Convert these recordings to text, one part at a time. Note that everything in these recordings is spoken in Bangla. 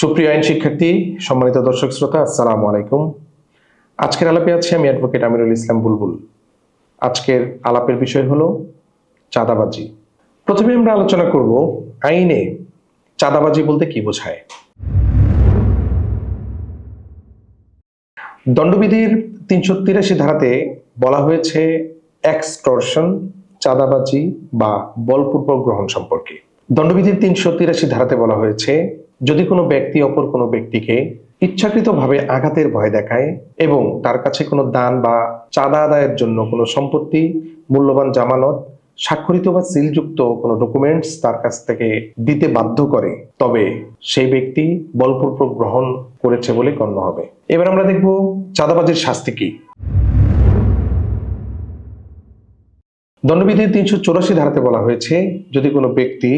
সুপ্রিয় আইন শিক্ষার্থী, সম্মানিত দর্শক শ্রোতা, আসসালামু আলাইকুম। আজকের আলাপে আছি আমি অ্যাডভোকেট আমিরুল ইসলাম বুলবুল। আজকের আলাপের বিষয় হলো চাঁদাবাজি। প্রথমে আমরা আলোচনা করব আইনে চাঁদাবাজি বলতে কি বোঝায়। দণ্ডবিধির তিনশো তিরাশি ধারাতে বলা হয়েছে এক্সটর্শন, চাঁদাবাজি বা বলপূর্বক গ্রহণ সম্পর্কে। দণ্ডবিধির তিনশো তিরাশি ধারাতে বলা হয়েছে যদি কোনো ব্যক্তি অপর কোনো ব্যক্তিকে ইচ্ছাকৃতভাবে আঘাতের ভয় দেখায় এবং তার কাছে কোনো দান বা চাঁদা আদায়ের জন্য কোনো সম্পত্তি, মূল্যবান জামানত, স্বাক্ষরিত বা সিলযুক্ত কোনো ডকুমেন্টস তার কাছ থেকে দিতে বাধ্য করে, তবে সেই ব্যক্তি বলপূর্বক গ্রহণ করেছে বলে গণ্য হবে। এবার আমরা দেখব চাঁদাবাজির শাস্তি কি। দণ্ডবিধির তিনশো চৌরাশি ধারাতে বলা হয়েছে, যদি কোনো ব্যক্তি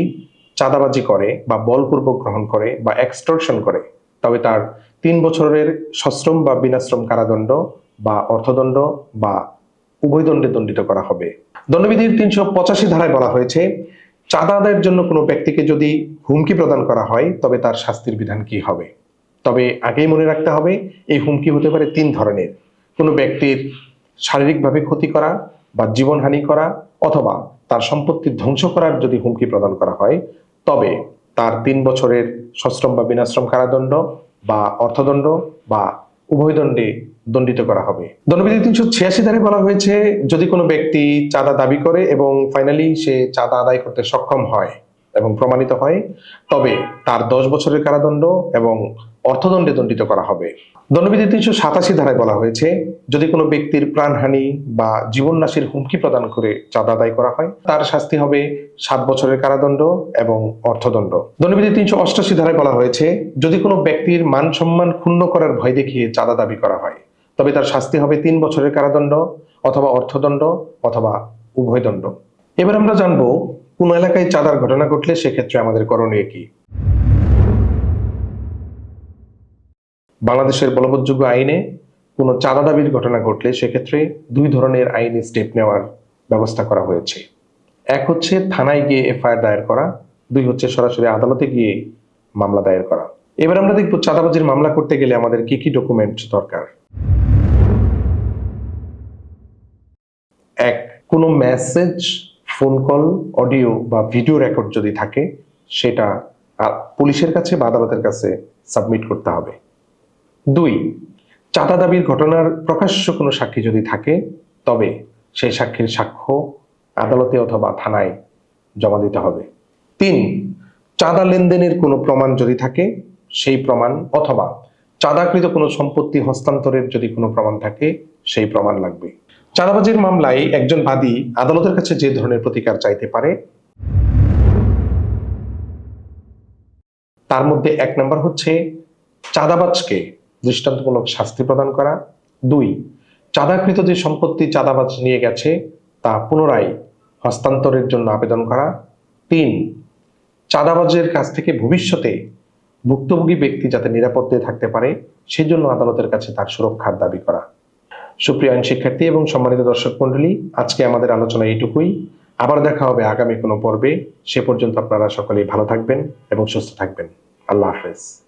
চাঁদাবাজি করে বা বলপূর্বক গ্রহণ করে বা এক্সটর্শন করে, তবে তার তিন বছরের সশ্রম বা বিনাশ্রম কারাদণ্ড বা অর্থদণ্ড বা উভয় দণ্ডে দণ্ডিত করা হবে। দণ্ডবিধির তিনশো পঁচাশি ধারায় বলা হয়েছে, চাঁদা আদায়ের জন্য কোনো ব্যক্তিকে যদি হুমকি প্রদান করা হয়, তবে তার শাস্তির বিধান কি হবে? তবে আগেই মনে রাখতে হবে, এই হুমকি হতে পারে তিন ধরনের। কোনো ব্যক্তির শারীরিকভাবে ক্ষতি করা বা জীবনহানি করা অথবা তার সম্পত্তি ধ্বংস করার যদি হুমকি প্রদান করা হয় তবে তার তিন বছরের সশ্রম বা বিনাশ্রম কারাদণ্ড বা অর্থদণ্ড বা উভয় দণ্ডে দণ্ডিত করা হবে। দণ্ডবিধি তিনশো ছিয়াশি ধারে বলা হয়েছে, যদি কোনো ব্যক্তি চাঁদা দাবি করে এবং ফাইনালি সে চাঁদা আদায় করতে সক্ষম হয় এবং প্রমাণিত হয়, তবে তার দশ বছরের কারাদণ্ড এবং অর্থদণ্ডে দণ্ডিত করা হবে। দণ্ডবিধি তিনশো সাতাশি ধারায় বলা হয়েছে, যদি কোনো ব্যক্তির প্রাণহানি বা জীবননাশীর হুমকি প্রদান করে চাঁদা আদায় করা হয়, তার শাস্তি হবে সাত বছরের কারাদণ্ড এবং অর্থদণ্ড। দণ্ডবিধি তিনশো অষ্টাশি ধারায় বলা হয়েছে, যদি কোনো ব্যক্তির মান সম্মান ক্ষুণ্ণ করার ভয় দেখিয়ে চাঁদা দাবি করা হয়, তবে তার শাস্তি হবে তিন বছরের কারাদণ্ড অথবা অর্থদণ্ড অথবা উভয় দণ্ড। এবার আমরা জানব কোন এলাকায় চাঁদার ঘটনা ঘটলে সেক্ষেত্রে আমাদের করণীয় কি? বাংলাদেশের বলবৎযোগ্য আইনে কোনো চাঁদা দাবির ঘটনা ঘটলে সেক্ষেত্রে দুই ধরনের আইনি স্টেপ নেওয়ার ব্যবস্থা করা হয়েছে। এক হচ্ছে থানায় গিয়ে এফআইআর দায়ের করা, দুই হচ্ছে সরাসরি আদালতে গিয়ে মামলা দায়ের করা। এবার আমরা দেখব চাঁদাবাজির মামলা করতে গেলে আমাদের কি কি ডকুমেন্ট দরকার? এক, কোনো মেসেজ ফোন কল, অডিও বা ভিডিও রেকর্ড যদি থাকে, সেটা পুলিশের কাছে বা আদালতের কাছে সাবমিট করতে হবে। দুই, চাঁদা দাবির ঘটনার প্রকাশ্য কোনো সাক্ষী যদি থাকে, তবে সেই সাক্ষীর সাক্ষ্য আদালতে অথবা থানায় জমা দিতে হবে। তিন, চাঁদা লেনদেনের কোনো প্রমাণ যদি থাকে, সেই প্রমাণ অথবা চাঁদাকৃত কোনো সম্পত্তি হস্তান্তরের যদি কোনো প্রমাণ থাকে, সেই প্রমাণ লাগবে। চাঁদাবাজির মামলায় একজন বাদী আদালতের কাছে যে ধরনের প্রতিকার চাইতে পারে, তার মধ্যে এক নম্বর হচ্ছে চাঁদাবাজকে দৃষ্টান্তমূলক শাস্তি প্রদান করা। দুই, চাঁদাকৃত যে সম্পত্তি চাঁদাবাজ নিয়ে গেছে, তা পুনরায় হস্তান্তরের জন্য আবেদন করা। তিন, চাঁদাবাজের কাছ থেকে ভবিষ্যতে ভুক্তভোগী ব্যক্তি যাতে নিরাপদে থাকতে পারে, সেজন্য আদালতের কাছে তার সুরক্ষার দাবি করা। সুপ্রিয় আইন শিক্ষার্থী এবং সম্মানিত দর্শক মন্ডলী আজকে আমাদের আলোচনা এইটুকুই। আবার দেখা হবে আগামী কোনো পর্বে। সে পর্যন্ত আপনারা সকলেই ভালো থাকবেন এবং সুস্থ থাকবেন। আল্লাহ হাফেজ।